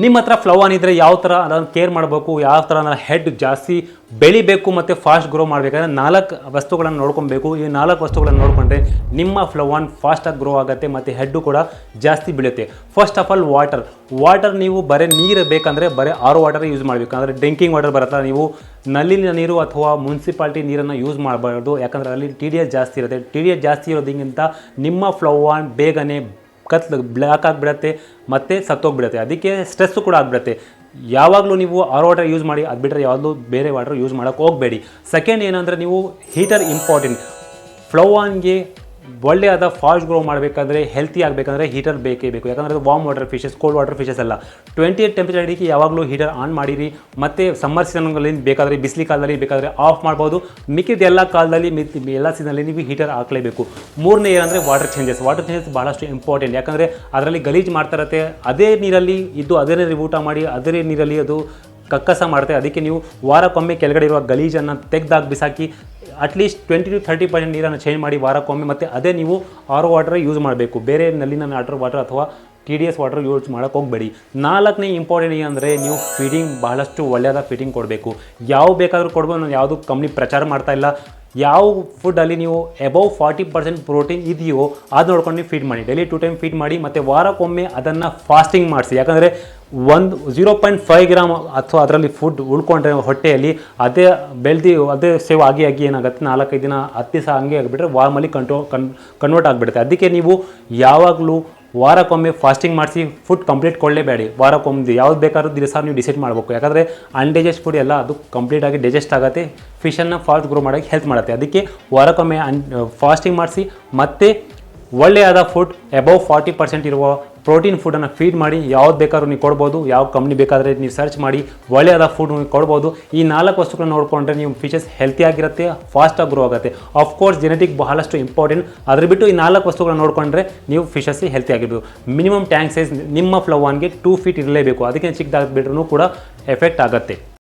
ನಿಮ್ಮ ಹತ್ರ ಫ್ಲವನ್ ಇದ್ದರೆ ಯಾವ ಥರ ಅದನ್ನು ಕೇರ್ ಮಾಡಬೇಕು, ಯಾವ ಥರ ಹೆಡ್ ಜಾಸ್ತಿ ಬೆಳಿಬೇಕು ಮತ್ತು ಫಾಸ್ಟ್ ಗ್ರೋ ಮಾಡಬೇಕಾದ್ರೆ ನಾಲ್ಕು ವಸ್ತುಗಳನ್ನು ನೋಡ್ಕೊಬೇಕು. ಈ ನಾಲ್ಕು ವಸ್ತುಗಳನ್ನು ನೋಡಿಕೊಂಡ್ರೆ ನಿಮ್ಮ ಫ್ಲವನ್ ಫಾಸ್ಟಾಗಿ ಗ್ರೋ ಆಗುತ್ತೆ ಮತ್ತು ಹೆಡ್ಡು ಕೂಡ ಜಾಸ್ತಿ ಬೀಳುತ್ತೆ. First of all water water ನೀವು ಬರೀ ನೀರು ಬೇಕಂದರೆ ಬರೀ ಆರು ವಾಟರ್ ಯೂಸ್ ಮಾಡಬೇಕು. ಅಂದರೆ ಡ್ರಿಂಕಿಂಗ್ ವಾಟರ್ ಬರುತ್ತಲ್ಲ, ನೀವು ನಲ್ಲಿನ ನೀರು ಅಥವಾ ಮುನ್ಸಿಪಾಲ್ಟಿ ನೀರನ್ನು ಯೂಸ್ ಮಾಡಬಾರ್ದು. ಯಾಕಂದರೆ ಅಲ್ಲಿ ಟಿ ಜಾಸ್ತಿ ಇರುತ್ತೆ. ಟಿ ಜಾಸ್ತಿ ಇರೋದಕ್ಕಿಂತ ನಿಮ್ಮ ಫ್ಲವನ್ ಬೇಗನೆ ಕತ್ಲು ಬ್ಲ್ಯಾಕ್ ಆಗಿಬಿಡತ್ತೆ ಮತ್ತು ಸತ್ತೋಗ್ಬಿಡತ್ತೆ. ಅದಕ್ಕೆ ಸ್ಟ್ರೆಸ್ಸು ಕೂಡ ಆಗಿಬಿಡತ್ತೆ. ಯಾವಾಗಲೂ ನೀವು ಆರ್ ವಾಟರ್ ಯೂಸ್ ಮಾಡಿ, ಅದು ಬಿಟ್ಟರೆ ಯಾವಾಗಲೂ ಬೇರೆ ವಾಟರ್ ಯೂಸ್ ಮಾಡೋಕ್ಕೆ ಹೋಗಬೇಡಿ. ಸೆಕೆಂಡ್ ಏನಂದರೆ ನೀವು ಹೀಟರ್ ಇಂಪಾರ್ಟೆಂಟ್ ಫ್ಲೋವಾನ್ಗೆ ಒಳ್ಳೆಯಾದ ಫಾಸ್ಟ್ ಗ್ರೋ ಮಾಡಬೇಕಾದ್ರೆ ಹೆಲ್ತಿ ಆಗಬೇಕಂದ್ರೆ ಹೀಟರ್ ಬೇಕೇ ಬೇಕು. ಯಾಕಂದರೆ warm water fishes cold water fishes ಅಲ್ಲ. ಟ್ವೆಂಟಿ ಏಟ್ ಟೆಂಪರೇಚರ್ ಅಡಿಗೆ ಯಾವಾಗಲೂ ಹೀಟರ್ ಆನ್ ಮಾಡಿರಿ. ಮತ್ತು ಸಮ್ಮರ್ ಸೀಸನ್ಗಳಲ್ಲಿ ಬೇಕಾದರೆ ಬಿಸಿಲಿ ಕಾಲದಲ್ಲಿ ಬೇಕಾದರೆ ಆಫ್ ಮಾಡ್ಬೋದು. ಮಿಕ್ಕಿದ ಎಲ್ಲ ಕಾಲದಲ್ಲಿ ಮಿತ್ ಎಲ್ಲ ಸೀಸನಲ್ಲಿ ನೀವು ಹೀಟರ್ ಹಾಕಲೇಬೇಕು. ಮೂರನೇ ಏನಂದರೆ ವಾಟರ್ ಚೇಂಜಸ್ ವಾಟರ್ ಚೇಂಜಸ್ ಭಾಳಷ್ಟು ಇಂಪಾರ್ಟೆಂಟ್ ಯಾಕಂದರೆ ಅದರಲ್ಲಿ ಗಲೀಜು ಮಾಡ್ತಾ ಇರುತ್ತೆ. ಅದೇ ನೀರಲ್ಲಿ ಇದ್ದು, ಅದೇ ನೀರು ಊಟ ಮಾಡಿ, ಅದೇ ನೀರಲ್ಲಿ ಅದು ಕಕ್ಕಸ ಮಾಡುತ್ತೆ ಅದಕ್ಕೆ ನೀವು ವಾರಕ್ಕೊಮ್ಮೆ ಕೆಳಗಡೆ ಇರುವ ಗಲೀಜನ್ನು ತೆಗೆದಾಕಿ ಬಿಸಾಕಿ at least twenty to thirty percent ನೀರನ್ನು ಚೇಂಜ್ ಮಾಡಿ ವಾರಕ್ಕೊಮ್ಮೆ ಮತ್ತು ಅದೇ ನೀವು ಆರೋ ವಾಟರ್ ಯೂಸ್ ಮಾಡಬೇಕು. ಬೇರೆ ನಲ್ಲಿನ ವಾಟರ್ ವಾಟರ್ ಅಥವಾ T D S water use ಮಾಡೋಕ್ಕೆ ಹೋಗಬೇಡಿ. ನಾಲ್ಕನೇ ಇಂಪಾರ್ಟೆಂಟ್ ಏನಂದರೆ ನೀವು ಫೀಡಿಂಗ್ ಬಹಳಷ್ಟು ಒಳ್ಳೆಯದ ಫೀಡಿಂಗ್ ಕೊಡಬೇಕು. ಯಾವ ಬೇಕಾದರೂ ಕೊಡ್ಬೋದು, ನಾನು ಯಾವುದು ಕಂಪ್ನಿ ಪ್ರಚಾರ ಮಾಡ್ತಾ ಇಲ್ಲ. ಯಾವ ಫುಡ್ಡಲ್ಲಿ ನೀವು ಎಬೌವ್ ಫಾರ್ಟಿ ಪರ್ಸೆಂಟ್ ಪ್ರೋಟೀನ್ ಇದೆಯೋ ಅದು ನೋಡ್ಕೊಂಡು ನೀವು ಫೀಡ್ ಮಾಡಿ. ಡೈಲಿ ಟು ಟೈಮ್ ಫೀಡ್ ಮಾಡಿ, ಮತ್ತು ವಾರಕ್ಕೊಮ್ಮೆ ಅದನ್ನು ಫಾಸ್ಟಿಂಗ್ ಮಾಡಿಸಿ. ಯಾಕಂದರೆ ಒಂದು ಜೀರೋ ಪಾಯಿಂಟ್ ಫೈವ್ ಗ್ರಾಮ್ ಅಥವಾ ಅದರಲ್ಲಿ ಫುಡ್ ಉಳ್ಕೊಂಡ್ರೆ ಹೊಟ್ಟೆಯಲ್ಲಿ ಅದೇ ಬೆಳೆದು, ಅದೇ ಸೇವ್ ಆಗಿ ಆಗಿ ಏನಾಗುತ್ತೆ? ನಾಲ್ಕೈದು ದಿನ ಹತ್ತು ದಿವಸ ಹಂಗೆ ಆಗಿಬಿಟ್ರೆ ವಾರ್ಮಲ್ಲಿ ಕಂಟ್ರೋ ಕನ್ ಕನ್ವರ್ಟ್ ಆಗಿಬಿಡುತ್ತೆ. ಅದಕ್ಕೆ ನೀವು ಯಾವಾಗಲೂ ವಾರಕ್ಕೊಮ್ಮೆ ಫಾಸ್ಟಿಂಗ್ ಮಾಡಿಸಿ ಫುಡ್ ಕಂಪ್ಲೀಟ್ ಕೊಡಲೇಬೇಡಿ. ವಾರಕ್ಕೊಮ್ಮೆ ಯಾವ್ದು ಬೇಕಾದ್ರೂ ದಿವಸ ನೀವು ಡಿಸೈಡ್ ಮಾಡಬೇಕು. ಯಾಕಂದರೆ ಅನ್ಡೈಜೆಸ್ಟ್ ಫುಡ್ ಎಲ್ಲ ಅದು ಕಂಪ್ಲೀಟಾಗಿ ಡೈಜೆಸ್ಟ್ ಆಗುತ್ತೆ. ಫಿಶನ್ನ ಫಾಸ್ಟ್ ಗ್ರೋ ಮಾಡೋಕ್ಕೆ ಹೆಲ್ಪ್ ಮಾಡುತ್ತೆ. ಅದಕ್ಕೆ ವಾರಕ್ಕೊಮ್ಮೆ ಫಾಸ್ಟಿಂಗ್ ಮಾಡಿಸಿ ಮತ್ತು ಒಳ್ಳೆಯಾದ ಫುಡ್ ಎಬವ್ ಫಾರ್ಟಿ ಪರ್ಸೆಂಟ್ ಇರುವ ಪ್ರೋಟೀನ್ ಫುಡನ್ನು ಫೀಡ್ ಮಾಡಿ, ಯಾವ್ದು ಬೇಕಾದ್ರೂ ನೀವು ಕೊಡ್ಬೋದು, ಯಾವ ಕಂಪ್ನಿ ಬೇಕಾದರೆ ನೀವು ಸರ್ಚ್ ಮಾಡಿ ಒಳ್ಳೆಯಾದ ಫುಡ್ ಕೊಡ್ಬೋದು. ಈ ನಾಲ್ಕು ವಸ್ತುಗಳನ್ನ ನೋಡಿಕೊಂಡ್ರೆ ನೀವು ಫಿಶಸ್ ಹೆಲ್ತಿಯಾಗಿರುತ್ತೆ ಫಾಸ್ಟಾಗಿ ಗ್ರೋ ಆಗುತ್ತೆ. ಆಫ್ಕೋರ್ಸ್ ಜೆನೆಟಿಕ್ ಬಹಳಷ್ಟು ಇಂಪಾರ್ಟೆಂಟ್ ಅದ್ರ ಬಿಟ್ಟು ಈ ನಾಲ್ಕು ವಸ್ತುಗಳನ್ನ ನೋಡಿಕೊಂಡ್ರೆ ನೀವು ಫಿಶಸ್ ಹೆಲ್ತಿ ಆಗಿರ್ಬೋದು. ಮಿನಿಮಮ್ ಟ್ಯಾಂಕ್ ಸೈಜ್ ನಿಮ್ಮ ಫ್ಲವಾನ್ಗೆ ಟೂ ಫೀಟ್ ಇರಲೇಬೇಕು. ಅದಕ್ಕೆ ಚಿಕ್ಕದಾಗ್ಬಿಟ್ರೂ ಕೂಡ ಎಫೆಕ್ಟ್ ಆಗುತ್ತೆ.